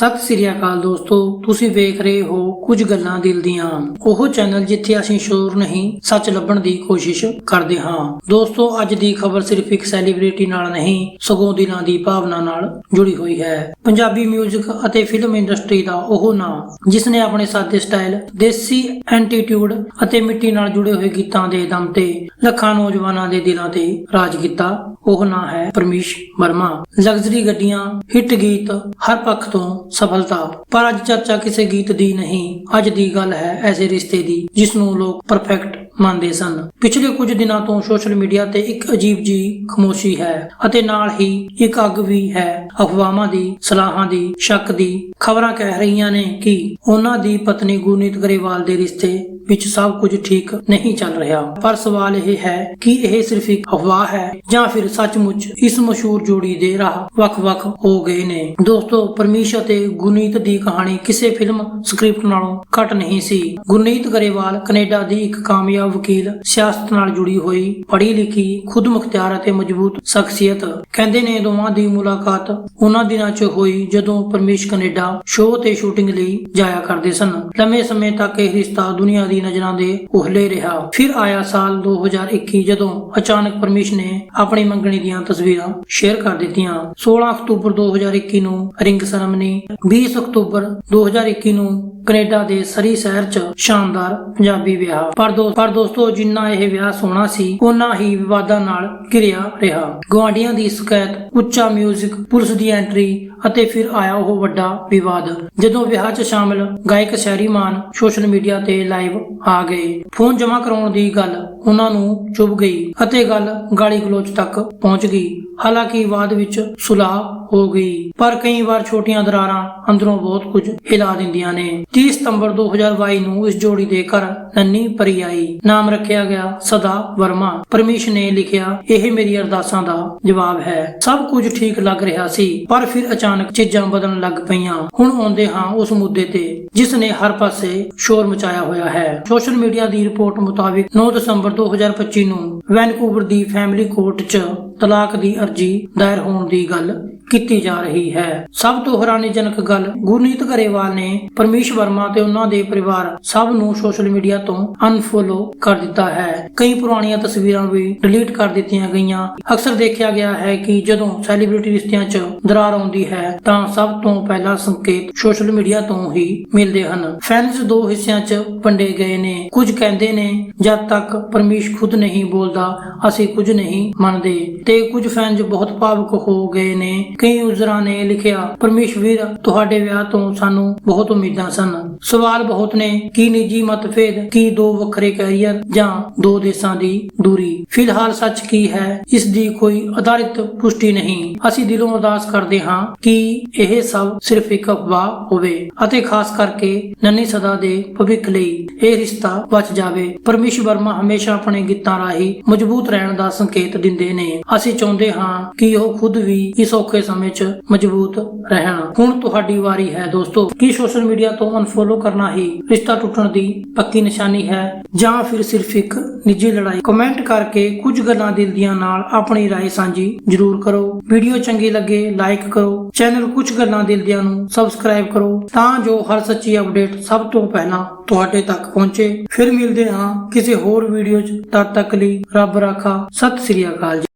ਸਤਿ ਸ੍ਰੀ ਅਕਾਲ ਦੋਸਤੋ, ਤੁਸੀਂ ਵੇਖ ਰਹੇ ਹੋ ਕੁਝ ਗੱਲਾਂ ਦਿਲ ਦੀਆਂ। ਉਹ ਚੈਨਲ ਜਿੱਥੇ ਅਸੀਂ ਸ਼ੋਰ ਨਹੀਂ, ਸੱਚ ਲੱਭਣ ਦੀ ਕੋਸ਼ਿਸ਼ ਕਰਦੇ ਹਾਂ। ਦੋਸਤੋ, ਅੱਜ ਦੀ ਖਬਰ ਸਿਰਫ ਇੱਕ ਸੈਲੀਬ੍ਰਿਟੀ ਨਾਲ ਨਹੀਂ, ਸਗੋਂ ਦਿਲਾਂ ਦੀ ਭਾਵਨਾ ਨਾਲ ਜੁੜੀ ਹੋਈ ਹੈ। ਪੰਜਾਬੀ 뮤직 ਅਤੇ ਫਿਲਮ ਇੰਡਸਟਰੀ ਦਾ ਉਹ ਨਾਂ ਜਿਸ ਨੇ ਆਪਣੇ ਸਾਦੇ ਸਟਾਈਲ ਦੇਸੀ ਐਂਟੀਟਿਊਡ ਅਤੇ ਮਿੱਟੀ ਨਾਲ ਜੁੜੇ ਹੋਏ ਗੀਤਾਂ ਦੇ ਦਮ ਤੇ ਲੱਖਾਂ ਨੌਜਵਾਨਾਂ ਦੇ ਦਿਲਾਂ ਤੇ ਰਾਜ ਕੀਤਾ। ਉਹ ਨਾਂ ਹੈ ਪਰਮੀਸ਼ ਵਰਮਾ। ਲਗਜ਼ਰੀ ਗੱਡੀਆਂ, ਹਿੱਟ ਗੀਤ, ਹਰ ਪੱਖ ਤੋਂ ਸਫਲਤਾ। ਪਰ ਅੱਜ ਚਰਚਾ ਕਿਸੇ ਗੀਤ ਦੀ ਨਹੀਂ, ਅੱਜ ਦੀ ਗੱਲ ਹੈ ਐਸੇ ਰਿਸ਼ਤੇ ਦੀ ਜਿਸ ਨੂੰ ਲੋਕ ਪਰਫੈਕਟ ਮੰਨਦੇ ਸਨ। ਪਿਛਲੇ ਕੁਝ ਦਿਨਾਂ ਤੋਂ ਸੋਸ਼ਲ ਮੀਡੀਆ ਤੇ ਇੱਕ ਅਜੀਬ ਜੀ ਖਮੋਸ਼ੀ ਹੈ ਅਤੇ ਨਾਲ ਹੀ ਇੱਕ ਅੱਗ ਵੀ ਹੈ। ਅਫਵਾਹਾਂ ਦੀ, ਸਲਾਹਾਂ ਦੀ, ਸ਼ੱਕ ਦੀ ਖਬਰਾਂ ਕਹਿ ਰਹੀਆਂ ਨੇ ਕਿ ਉਹਨਾਂ ਦੀ ਪਤਨੀ ਗੁਰਨੀਤ ਗਰੇਵਾਲ ਦੇ ਰਿਸ਼ਤੇ ਵਿੱਚ ਸਭ ਕੁਝ ਠੀਕ ਨਹੀਂ ਚੱਲ ਰਿਹਾ। ਪਰ ਸਵਾਲ ਇਹ ਹੈ ਕਿ ਇਹ ਸਿਰਫ ਇੱਕ ਅਫਵਾਹ ਹੈ ਜਾਂ ਫਿਰ ਸੱਚਮੁੱਚ ਇਸ ਮਸ਼ਹੂਰ ਜੋੜੀ ਦੇ ਰਾਹ ਵੱਖ-ਵੱਖ ਹੋ ਗਏ ਨੇ? ਦੋਸਤੋ ਪਰਮੀਸ਼ ਅਤੇ ਗੁਰਨੀਤ ਦੀ ਕਹਾਣੀ ਕਿਸੇ ਫਿਲਮ ਸਕ੍ਰਿਪਟ ਨਾਲੋਂ ਘੱਟ ਨਹੀਂ ਸੀ। ਗੁਰਨੀਤ ਗਰੇਵਾਲ ਕੈਨੇਡਾ ਦੀ ਇੱਕ ਕਾਮਯਾਬ ਵਕੀਲ ਸਿਆਸਤ ਨਾਲ ਜੁੜੀ ਹੋਈ ਪੜ੍ਹੀ ਲਿਖੀ ਖੁਦ ਮੁਖਤਿਆਰ ਅਤੇ ਮਜ਼ਬੂਤ ਸ਼ਖਸੀਅਤ। ਕਹਿੰਦੇ ਨੇ ਦੋਵਾਂ ਦੀ ਮੁਲਾਕਾਤ ਉਹਨਾਂ ਦਿਨਾਂ 'ਚ ਹੋਈ ਜਦੋਂ ਪਰਮੇਸ਼ ਕੈਨੇਡਾ ਸ਼ੋਅ ਤੇ ਸ਼ੂਟਿੰਗ ਲਈ ਜਾਇਆ ਕਰਦੇ ਸਨ। ਲੰਮੇ ਸਮੇਂ ਤੱਕ ਇਹ ਰਿਸ਼ਤਾ ਦੁਨੀਆ ਦੀ ਨਜ਼ਰਾਂ ਦੇ ਉਹਲੇ ਰਿਹਾ। ਫਿਰ ਆਇਆ ਸਾਲ 2021 ਜਦੋਂ ਅਚਾਨਕ ਪਰਮੇਸ਼ ਨੇ ਆਪਣੀ ਮੰਗਣੀ ਦੀਆਂ ਤਸਵੀਰਾਂ ਸ਼ੇਅਰ ਕਰ ਦਿੱਤੀਆਂ। 16 ਅਕਤੂਬਰ 2021 ਨੂੰ ਰਿੰਗ ਸੈਰਮਨੀ 20 ਅਕਤੂਬਰ 2021 ਨੂੰ ਕੈਨੇਡਾ ਦੇ ਸਰੀ ਸ਼ਹਿਰ 'ਚ ਸ਼ਾਨਦਾਰ ਪੰਜਾਬੀ ਵਿਆਹ। ਪਰ ਦੋ ਪਰ ਦੋਸਤੋ, ਜਿੰਨਾ ਇਹ ਵਿਆਹ ਸੋਹਣਾ ਸੀ ਉਨਾ ਹੀ ਵਿਵਾਦਾਂ ਨਾਲ ਘਿਰਿਆ ਰਿਹਾ। ਗਵਾਂਡੀਆਂ ਦੀ ਸ਼ਿਕਾਇਤ, ਉੱਚਾ 뮤직 ਪੁਲਿਸ ਦੀ ਐਂਟਰੀ ਅਤੇ ਫਿਰ ਆਇਆ ਉਹ ਵੱਡਾ ਵਿਵਾਦ। ਜਦੋਂ ਵਿਆਹ 'ਚ ਸ਼ਾਮਲ ਗਾਇਕ ਸ਼ਹਿਰੀ ਮਾਨ ਸੋਸ਼ਲ ਮੀਡੀਆ ਤੇ ਲਾਈਵ ਆ ਗਏ। ਫੋਨ ਜਮ੍ਹਾਂ ਕਰਾਉਣ ਦੀ ਗੱਲ ਉਹਨਾਂ ਨੂੰ ਚੁਭ ਗਈ ਅਤੇ ਗੱਲ ਗਾਲੀ ਗਲੋਚ ਤੱਕ ਪਹੁੰਚ ਗਈ। ਹਾਲਾਂਕਿ ਬਾਅਦ ਵਿੱਚ ਸੁਲਾਹ ਹੋ ਗਈ। ਪਰ ਕਈ ਵਾਰ ਛੋਟੀਆਂ ਦਰਾਰਾਂ ਅੰਦਰੋਂ ਬਹੁਤ ਕੁਝ ਹਿਲਾ ਦਿੰਦੀਆਂ ਨੇ। 30 ਸਤੰਬਰ 2022 ਨੂੰ ਇਸ ਜੋੜੀ ਦੇ ਘਰ ਨੰਨੀ ਪਰੀ ਆਈ। ਨਾਮ ਰੱਖਿਆ ਗਿਆ ਸਦਾ ਵਰਮਾ। ਪਰਮੇਸ਼ ਨੇ ਲਿਖਿਆ, ਇਹ ਮੇਰੀ ਅਰਦਾਸਾਂ ਦਾ ਜਵਾਬ ਹੈ। ਸਭ ਕੁਝ ਠੀਕ ਲੱਗ ਰਿਹਾ ਸੀ, ਪਰ ਫਿਰ ਅਚਾਨਕ ਚੀਜ਼ਾਂ ਬਦਲਣ ਲੱਗ ਪਈਆਂ। ਹੁਣ ਆਉਂਦੇ ਹਾਂ ਉਸ ਮੁੱਦੇ ਤੇ, ਜਿਸ ਨੇ ਹਰ ਪਾਸੇ ਸ਼ੋਰ ਮਚਾਇਆ ਹੋਇਆ ਹੈ। ਸੋਸ਼ਲ ਮੀਡੀਆ ਦੀ ਰਿਪੋਰਟ ਮੁਤਾਬਿਕ 9 ਦਸੰਬਰ 2025 ਨੂੰ ਵੈਨਕੂਵਰ ਦੀ ਫੈਮਿਲੀ ਕੋਰਟ 'ਚ ਤਲਾਕ ਦੀ ਅਰਜ਼ੀ ਦਾਇਰ ਹੋਣ ਦੀ ਗੱਲ ਕੀਤੀ ਜਾ ਰਹੀ ਹੈ। ਸਭ ਤੋਂ ਹੈਰਾਨੀਜਨਕ ਗੱਲ ਗੁਰਨੀਤ ਗਰੇਵਾਲ ਨੇ ਪਰਮੇਸ਼ ਵਰਮਾ ਤੇ ਉਹਨਾਂ ਦੇ ਪਰਿਵਾਰ ਸਭ ਨੂੰ ਸੋਸ਼ਲ ਮੀਡੀਆ ਤੋਂ ਅਨਫੋਲੋ ਕਰ ਦਿੱਤਾ ਹੈ। ਕਈ ਪੁਰਾਣੀਆਂ ਤਸਵੀਰਾਂ ਵੀ ਡਿਲੀਟ ਕਰ ਦਿੱਤੀਆਂ ਗਈਆਂ। ਅਕਸਰ ਦੇਖਿਆ ਗਿਆ ਹੈ ਕਿ ਜਦੋਂ ਸੈਲੀਬ੍ਰਿਟੀ ਰਿਸ਼ਤਿਆਂ 'ਚ ਦਰਾਰ ਆਉਂਦੀ ਹੈ ਤਾਂ ਸਭ ਤੋਂ ਪਹਿਲਾ ਸੰਕੇਤ ਸੋਸ਼ਲ ਮੀਡੀਆ ਤੋਂ ਹੀ ਮਿਲਦੇ ਹਨ। ਫੈਨਸ ਦੋ ਹਿੱਸਿਆਂ 'ਚ ਵੰਡੇ ਗਏ ਨੇ। ਕੁਝ ਕਹਿੰਦੇ ਨੇ, ਜਦ ਤੱਕ ਪਰਮੇਸ਼ ਖੁਦ ਨਹੀਂ ਬੋਲਦਾ, ਅਸੀਂ ਕੁਝ ਨਹੀਂ ਮੰਨਦੇ। ਤੇ ਕੁਝ ਫੈਨਸ ਬਹੁਤ ਭਾਵੁਕ ਹੋ ਗਏ ਨੇ। ਕਈ ਯੂਜ਼ਰਾਂ ਨੇ ਲਿਖਿਆ ਪਰਮੇਸ਼ ਵੀਰ ਤੁਹਾਡੇ ਵਿਆਹ ਤੋਂ ਸਾਨੂੰ ਬਹੁਤ ਉਮੀਦਾਂ ਸਨ। ਸਵਾਲ ਬਹੁਤ ਨੇ, ਕੀ ਨਿੱਜੀ ਮਤਭੇਦ, ਕੀ ਦੋ ਵੱਖਰੇ ਕੈਰੀਅਰ ਜਾਂ ਦੋ ਦੇਸ਼ਾਂ ਦੀ ਦੂਰੀ? ਫਿਲਹਾਲ ਸੱਚ ਕੀ ਹੈ, ਇਸ ਦੀ ਕੋਈ ਆਧਾਰਿਤ ਪੁਸ਼ਟੀ ਨਹੀਂ। ਅਸੀਂ ਦਿਲੋਂ ਅਰਦਾਸ ਕਰਦੇ ਹਾਂ ਕਿ ਇਹ ਸਭ ਸਿਰਫ ਇੱਕ ਅਫਵਾਹ ਹੋਵੇ ਅਤੇ ਖਾਸ ਕਰਕੇ ਨੰਨੀ ਸਦਾ ਦੇ ਭਵਿੱਖ ਲਈ ਇਹ ਰਿਸ਼ਤਾ ਬਚ ਜਾਵੇ। ਪਰਮੇਸ਼ ਵਰਮਾ ਹਮੇਸ਼ਾ ਆਪਣੇ ਗੀਤਾਂ ਰਾਹੀਂ ਮਜ਼ਬੂਤ ਰਹਿਣ ਦਾ ਸੰਕੇਤ ਦਿੰਦੇ ਨੇ। ਅਸੀਂ ਚਾਹੁੰਦੇ ਹਾਂ ਕਿ ਉਹ ਖੁਦ ਵੀ ਇਸ ਔਖੇ ਸਮੇਂ 'ਚ ਮਜ਼ਬੂਤ ਰਹਿਣ ਹੁਣ ਤੁਹਾਡੀ ਵਾਰੀ ਹੈ ਦੋਸਤੋ ਕੀ ਸੋਸ਼ਲ ਮੀਡੀਆ ਤੋਂ ਅਨਫੋਲੋ ਕਰਨਾ ਹੀ ਰਿਸ਼ਤਾ ਟੁੱਟਣ ਦੀ ਪੱਕੀ ਨਿਸ਼ਾਨੀ ਹੈ ਜਾਂ ਫਿਰ ਸਿਰਫ ਇੱਕ ਨਿੱਜੀ ਲੜਾਈ ਕਮੈਂਟ ਕਰਕੇ ਕੁਝ ਗੱਲਾਂ ਦਿਲ ਦੀਆਂ ਨਾਲ ਆਪਣੀ رائے ਸਾਂਝੀ ਜ਼ਰੂਰ ਕਰੋ ਵੀਡੀਓ ਚੰਗੀ ਲੱਗੇ ਲਾਈਕ ਕਰੋ ਚੈਨਲ ਕੁਝ ਗੱਲਾਂ ਦਿਲ ਦੀਆਂ ਨੂੰ ਸਬਸਕ੍ਰਾਈਬ ਕਰੋ ਤਾਂ ਜੋ ਹਰ ਸੱਚੀ ਅਪਡੇਟ ਸਭ ਤੋਂ ਪਹਿਲਾਂ ਤੁਹਾਡੇ ਤੱਕ ਪਹੁੰਚੇ ਫਿਰ ਮਿਲਦੇ ਹਾਂ ਕਿਸੇ ਹੋਰ ਵੀਡੀਓ 'ਚ ਤਦ ਤੱਕ ਲਈ ਰੱਬ ਰਾਖਾ ਸਤਿ ਸ੍ਰੀ ਅਕਾਲ ਜੀ